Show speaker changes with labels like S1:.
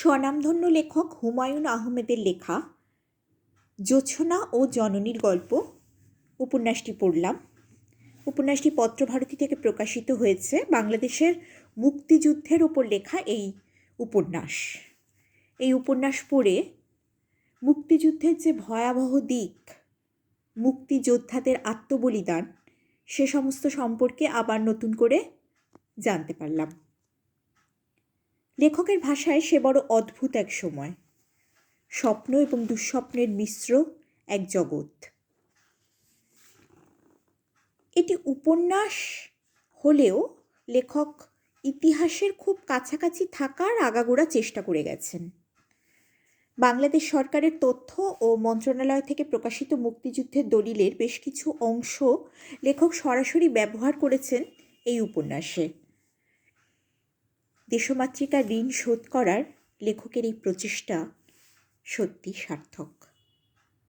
S1: স্বনামধন্য লেখক হুমায়ুন আহমেদের লেখা জোছনা ও জননীর গল্প উপন্যাসটি পড়লাম। উপন্যাসটি পত্রভারতী থেকে প্রকাশিত হয়েছে। বাংলাদেশের মুক্তিযুদ্ধের ওপর লেখা এই উপন্যাস। এই উপন্যাস পড়ে মুক্তিযুদ্ধের যে ভয়াবহ দিক, মুক্তিযোদ্ধাদের আত্মবলিদান, সে সমস্ত সম্পর্কে আবার নতুন করে জানতে পারলাম। লেখকের ভাষায় সে বড় অদ্ভুত এক সময়। স্বপ্ন এবং দুঃস্বপ্নের মিশ্র এক জগৎ। এটি উপন্যাস হলেও লেখক ইতিহাসের খুব কাছাকাছি থাকার আগাগোড়া চেষ্টা করে গেছেন। বাংলাদেশ সরকারের তথ্য ও মন্ত্রণালয় থেকে প্রকাশিত মুক্তিযুদ্ধের দলিলের বেশ কিছু অংশ লেখক সরাসরি ব্যবহার করেছেন এই উপন্যাসে। দেশমাতৃকার ঋণ শোধ করার লেখকের এই প্রচেষ্টা সত্যি সার্থক।